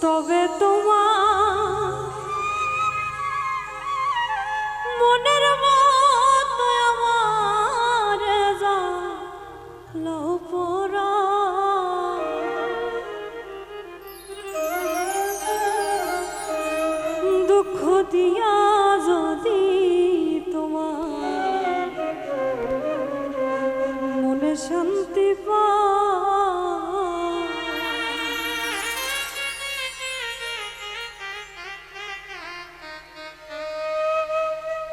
তবে তোমার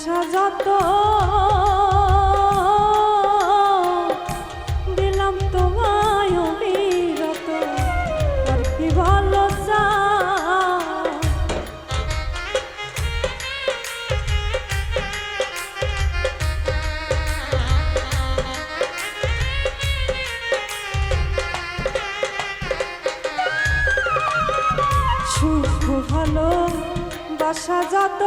আশা যত দিলাম তোমায় বিরত আর কি ভালো সুখ ভালো বাসা যত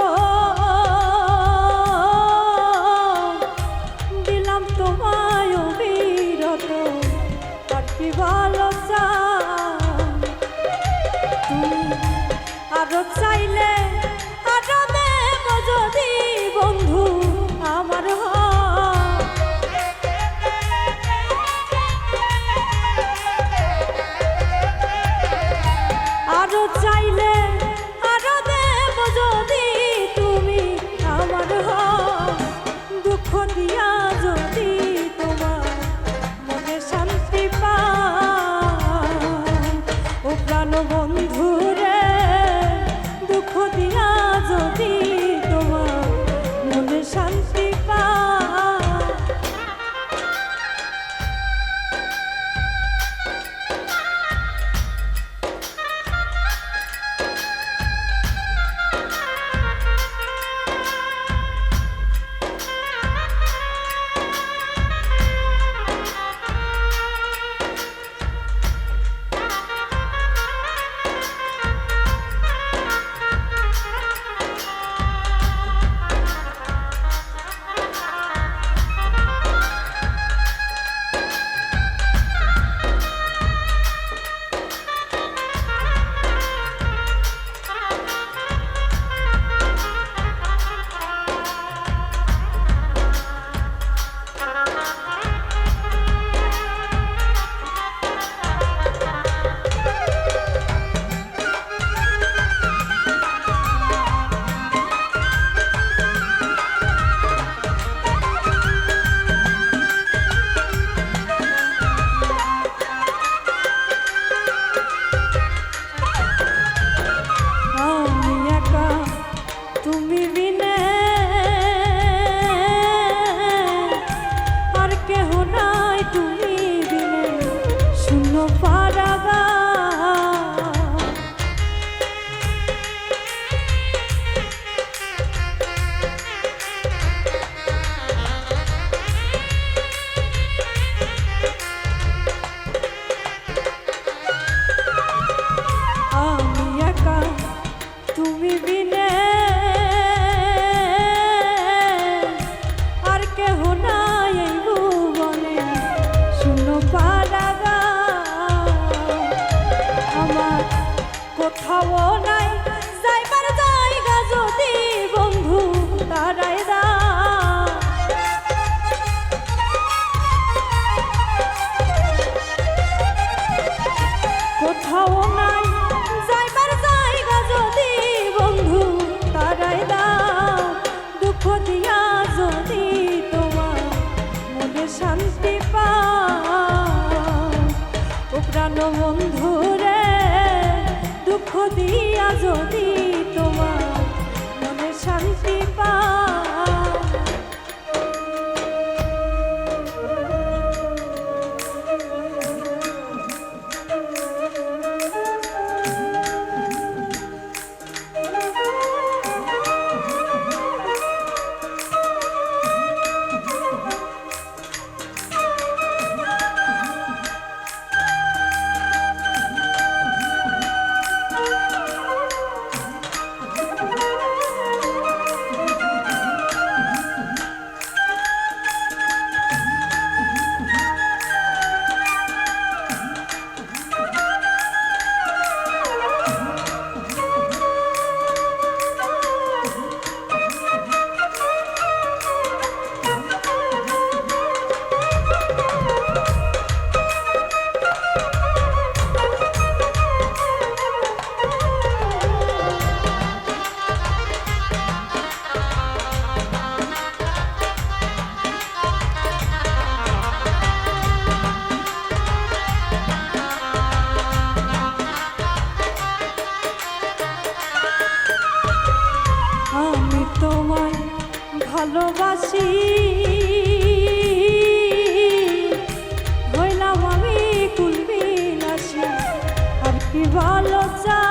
খোঁজিয়া যদি তোমার মনে শান্তি পা ও প্রাণ দিয়া যদি তোমার মনে শান্তি পা প্রবাসী হইলাম আমি কুলবিলাসী আর কি ভালো চা